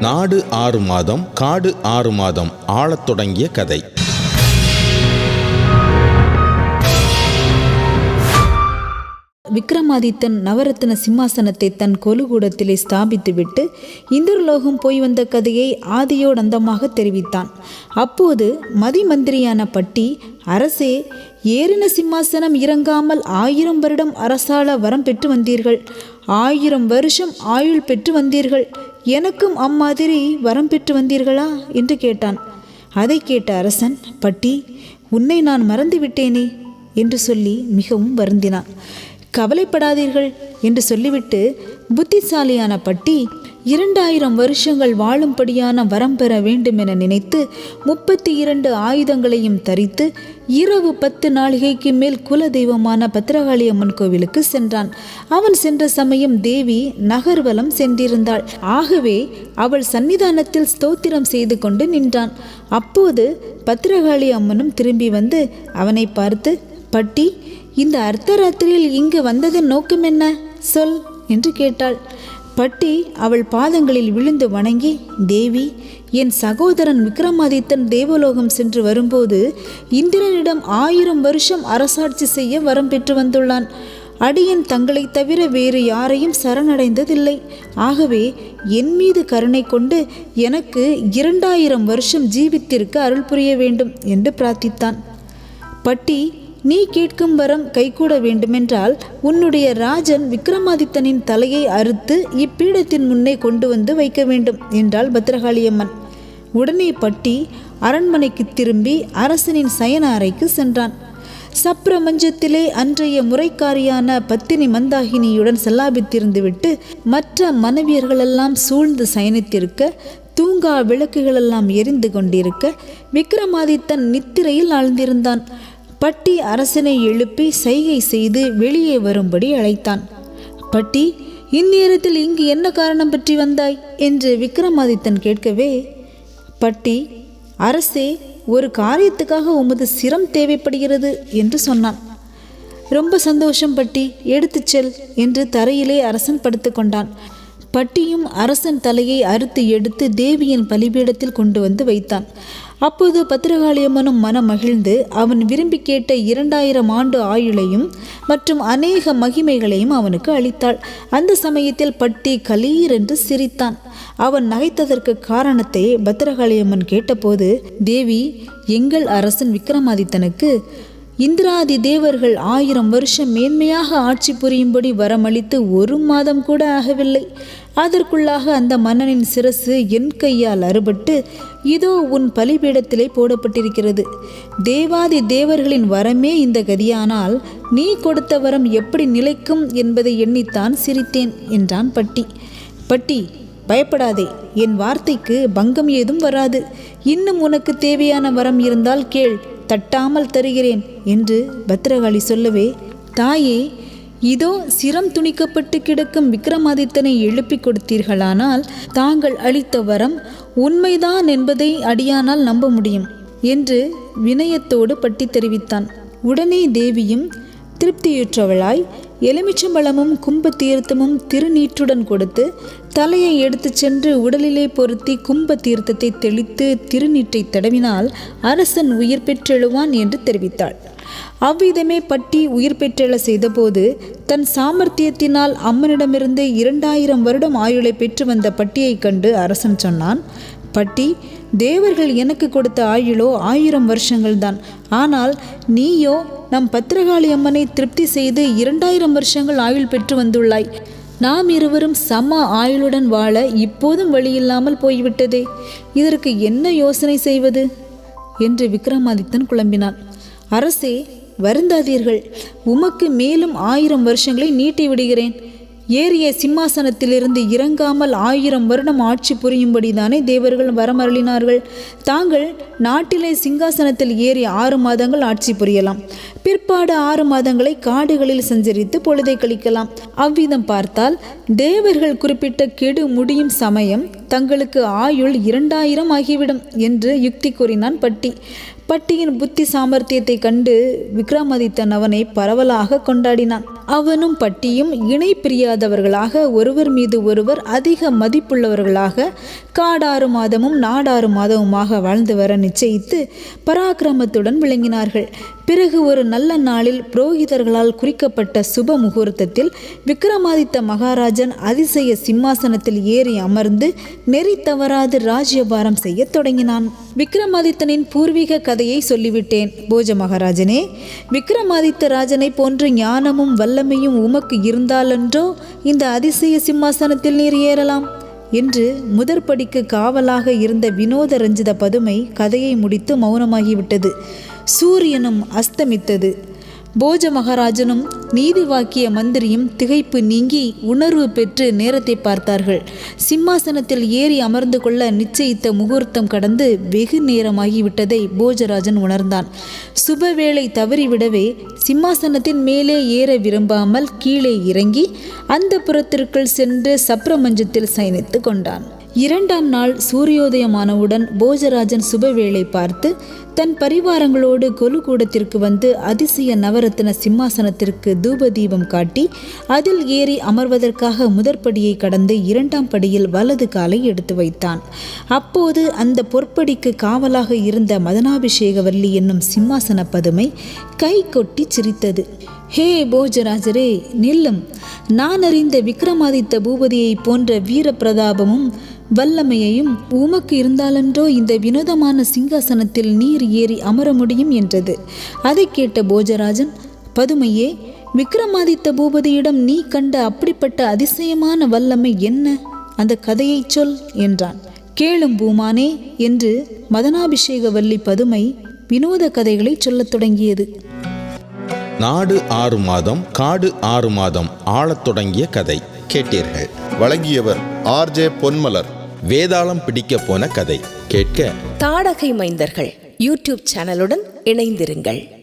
நாடு ஆறு மாதம் காடு ஆறு மாதம் ஆளத் தொடங்கிய கதை. விக்ரமாதித்தன் நவரத்ன சிம்மாசனத்தை தன் கொலுகூடத்திலே ஸ்தாபித்துவிட்டு இந்திரலோகம் போய் வந்த கதையை ஆதியோடந்தமாக தெரிவித்தான். அப்போது மதிமந்திரியான பட்டி அரசே ஏறின சிம்மாசனம் இறங்காமல் ஆயிரம் வருடம் அரசாள வரம் பெற்று வந்தீர்கள். ஆயிரம் வருஷம் ஆயுள் பெற்று வந்தீர்கள். எனக்கும் அம்மாதிரி வரம் பெற்று வந்தீர்களா? என்று கேட்டான். அதை கேட்ட அரசன் பட்டி உன்னை நான் மறந்து விட்டேனே? என்று சொல்லி மிகவும் வருந்தினான். கவலைப்படாதீர்கள் என்று சொல்லிவிட்டு புத்திசாலியான பட்டி இரண்டாயிரம் வருஷங்கள் வாழும்படியான வரம் பெற வேண்டும் என நினைத்து முப்பத்தி இரண்டு ஆயுதங்களையும் தரித்து இரவு பத்து நாளிகைக்கு மேல் குல தெய்வமான பத்திரகாளி அம்மன் கோவிலுக்கு சென்றான். அவன் சென்ற சமயம் தேவி நகர்வலம் சென்றிருந்தாள். ஆகவே அவள் சன்னிதானத்தில் ஸ்தோத்திரம் செய்து கொண்டு நின்றான். அப்போது பத்திரகாளி அம்மனும் திரும்பி வந்து அவனை பார்த்து பட்டி இந்த அர்த்தராத்திரியில் இங்கு வந்ததன் நோக்கம் என்ன சொல் என்று கேட்டாள். பட்டி அவள் பாதங்களில் விழுந்து வணங்கி தேவி என் சகோதரன் விக்ரமாதித்தன் தேவலோகம் சென்று வரும்போது இந்திரனிடம் ஆயிரம் வருஷம் அரசாட்சி செய்ய வரம் பெற்று வந்துள்ளான். அடியன் தங்களைத் தவிர வேறு யாரையும் சரணடைந்ததில்லை. ஆகவே என் மீது கருணை கொண்டு எனக்கு இரண்டாயிரம் வருஷம் ஜீவித்திருக்க அருள் புரிய வேண்டும் என்று பிரார்த்தித்தான். பட்டி நீ கேட்கும் வரம் கைகூட வேண்டுமென்றால் உன்னுடைய ராஜன் விக்ரமாதித்தனின் தலையை அறுத்து இப்பீடத்தின் முன்னே கொண்டு வந்து வைக்க வேண்டும் என்றாள் பத்ரகாளியம்மன். உடனே பட்டி அரண்மனைக்கு திரும்பி அரசனின் சயன அறைக்கு சென்றான். சப்ரமஞ்சத்திலே அன்றைய முறைக்காரியான பத்தினி மந்தாகினியுடன் செல்லாபித்திருந்துவிட்டு மற்ற மனைவியர்களெல்லாம் சூழ்ந்து சயனித்திருக்க தூங்கா விளக்குகளெல்லாம் எரிந்து கொண்டிருக்க விக்ரமாதித்தன் நித்திரையில் ஆழ்ந்திருந்தான். பட்டி அரசனை எழுப்பி சைகை செய்து வெளியே வரும்படி அழைத்தான். பட்டி இந்நேரத்தில் இங்கு என்ன காரணம் பற்றி வந்தாய்? என்று விக்ரமாதித்தன் கேட்கவே பட்டி அரசே ஒரு காரியத்துக்காக உமது சிரம் தேவைப்படுகிறது என்று சொன்னான். ரொம்ப சந்தோஷம் பட்டி எடுத்துச் செல் என்று தரையிலே அரசன் படுத்துக்கொண்டான் பட்டியும் அரசன் தலையை அறுத்து எடுத்து தேவியின் பலிபீடத்தில் கொண்டு வந்து வைத்தான். அப்போது பத்திரகாளியம்மனும் மனம் மகிழ்ந்து அவன் விரும்பி கேட்ட இரண்டாயிரம் ஆண்டு ஆயுளையும் மற்றும் அநேக மகிமைகளையும் அவனுக்கு அளித்தாள். அந்த சமயத்தில் பட்டி கலீர் என்று சிரித்தான். அவன் நகைத்ததற்கு காரணத்தை பத்திரகாளியம்மன் கேட்டபோது தேவி எங்கள் அரசன் விக்ரமாதித்தனுக்கு இந்திராதி தேவர்கள் ஆயிரம் வருஷம் மேன்மையாக ஆட்சி புரியும்படி வரமளித்து ஒரு மாதம் கூட ஆகவில்லை. அதற்குள்ளாக அந்த மன்னனின் சிரசு என் கையால் அறுபட்டு இதோ உன் பலிபீடத்திலே போடப்பட்டிருக்கிறது. தேவாதி தேவர்களின் வரமே இந்த கதியானால் நீ கொடுத்த வரம் எப்படி நிலைக்கும் என்பதை எண்ணித்தான் சிரித்தேன் என்றான் பட்டி. பட்டி பயப்படாதே என் வார்த்தைக்கு பங்கம் ஏதும் வராது. இன்னும் உனக்கு தேவையான வரம் இருந்தால் கேள் தட்டாமல் தருகிறேன் என்று பத்திரகாளி சொல்லவே தாயே இதோ சிரம் துணிக்கப்பட்டு கிடக்கும் விக்ரமாதித்தனை எழுப்பிக் கொடுத்தீர்களானால் தாங்கள் அளித்த வரம் உண்மைதான் என்பதை அடியானால் நம்ப முடியும் என்று வினயத்தோடு பட்டி தெரிவித்தான். உடனே தேவியும் திருப்தியுற்றவளாய் எலுமிச்சம்பழமும் கும்ப தீர்த்தமும் திருநீற்றுடன் கொடுத்து தலையை எடுத்து சென்று உடலிலே பொருத்தி கும்ப தீர்த்தத்தை தெளித்து திருநீற்றை தடவினால் அரசன் உயிர் பெற்றெழுவான் என்று தெரிவித்தாள். அவ்விதமே பட்டி உயிர் பெற்றெழ செய்தபோது தன் சாமர்த்தியத்தினால் அம்மனிடமிருந்து இரண்டாயிரம் வருடம் ஆயுளை பெற்று வந்த பட்டியைக் கண்டு அரசன் சொன்னான் பட்டி தேவர்கள் எனக்கு கொடுத்த ஆயுளோ ஆயிரம் வருஷங்கள்தான். ஆனால் நீயோ நம் பத்திரகாளி அம்மனை திருப்தி செய்து இரண்டாயிரம் வருஷங்கள் ஆயுள் பெற்று வந்துள்ளாய். நாம் இருவரும் சம ஆயுளுடன் வாழ இப்போதும் வழியில்லாமல் போய்விட்டதே. இதற்கு என்ன யோசனை செய்வது? என்று விக்ரமாதித்தன் குழம்பினான். அரசே வருந்தாதீர்கள். உமக்கு மேலும் ஆயிரம் வருஷங்களை நீட்டி விடுகிறேன் ஏறிய சிம்மாசனத்திலிருந்து இறங்காமல் ஆயிரம் வருடம் ஆட்சி புரியும்படிதானே தேவர்கள் வரமருளினார்கள். தாங்கள் நாட்டிலே சிங்காசனத்தில் ஏறி ஆறு மாதங்கள் ஆட்சி புரியலாம். பிற்பாடு ஆறு மாதங்களை காடுகளில் சஞ்சரித்து பொழுதை கழிக்கலாம். அவ்விதம் பார்த்தால் தேவர்கள் குறிப்பிட்ட கெடு முடியும் சமயம் தங்களுக்கு ஆயுள் இரண்டாயிரம் ஆகிவிடும் என்று யுக்தி கூறினான் பட்டி. பட்டியின் புத்தி சாமர்த்தியத்தை கண்டு விக்ரமாதித்தன் அவனை பரவலாக கொண்டாடினான். அவனும் பட்டியும் இணை பிரியாதவர்களாக ஒருவர் மீது ஒருவர் அதிக மதிப்புள்ளவர்களாக காடாறு மாதமும் நாடாறு மாதமுமாக வாழ்ந்து வர நிச்சயித்து பராக்கிரமத்துடன் விளங்கினார்கள். பிறகு ஒரு நல்ல நாளில் புரோகிதர்களால் குறிக்கப்பட்ட சுப முகூர்த்தத்தில் விக்ரமாதித்த மகாராஜன் அதிசய சிம்மாசனத்தில் ஏறி அமர்ந்து நெறி தவறாது ராஜ்யபாரம் செய்யத் தொடங்கினான். விக்ரமாதித்தனின் பூர்வீக கதையை சொல்லிவிட்டேன். போஜ மகாராஜனே விக்ரமாதித்த ராஜனை போன்ற ஞானமும் வல்ல வல்லமையும் உமக்கு இருந்தாலன்றோ இந்த அதிசய சிம்மாசனத்தில் நீர் ஏறலாம் என்று முதற்படிக்கு காவலாக இருந்த வினோத ரஞ்சித பதுமை கதையை முடித்து மௌனமாகிவிட்டது. சூரியனும் அஸ்தமித்தது. போஜ மகாராஜனும் நீதி வாக்கிய மந்திரியும் திகைப்பு நீங்கி உணர்வு பெற்று நேரத்தை பார்த்தார்கள். சிம்மாசனத்தில் ஏறி அமர்ந்து கொள்ள நிச்சயித்த முகூர்த்தம் கடந்து வெகு நேரமாகிவிட்டதை போஜராஜன் உணர்ந்தான். சுபவேளை தவறிவிடவே சிம்மாசனத்தின் மேலே ஏற விரும்பாமல் கீழே இறங்கி அந்த புறத்திற்குள் சென்று சப்ரமஞ்சத்தில் சயனித்து கொண்டான். இரண்டாம் நாள் சூரியோதயமானவுடன் போஜராஜன் சுபவேளை பார்த்து தன் பரிவாரங்களோடு கொலுகூடத்திற்கு வந்து அதிசய நவரத்ன சிம்மாசனத்திற்கு தூப தீபம் காட்டி அதில் ஏறி அமர்வதற்காக முதற்படியை கடந்து இரண்டாம் படியில் வலது காலை எடுத்து வைத்தான். அப்போது அந்த பொற்படிக்கு காவலாக இருந்த மதனாபிஷேகவல்லி என்னும் சிம்மாசன பதுமை கை கொட்டி சிரித்தது. ஹே போஜராஜரே நில்லும். நான் அறிந்த விக்ரமாதித்த பூபதியைப் போன்ற வீர பிரதாபமும் வல்லமையையும் உமக்கு இருந்தாலன்றோ இந்த வினோதமான சிங்காசனத்தில் நீர் ஏறி அமர முடியும் என்றது. அதை கேட்ட போஜராஜன் பதுமையே விக்ரமாதித்த பூபதியிடம் நீ கண்ட அப்படிப்பட்ட அதிசயமான வல்லமை என்ன? அந்த கதையைச் சொல் என்றான். கேளும் பூமானே என்று மதனாபிஷேக வல்லி பதுமை வினோத கதைகளைச் சொல்லத் தொடங்கியது. நாடு ஆறு மாதம் காடு ஆறு மாதம் ஆளத் தொடங்கிய கதை. கேட்டீர்கள். வழங்கியவர் ஆர்ஜே பொன்மலர். வேதாளம் பிடிக்க போன கதை. கேட்க. தாடகை மைந்தர்கள் யூடியூப் சேனலுடன் இணைந்திருங்கள்.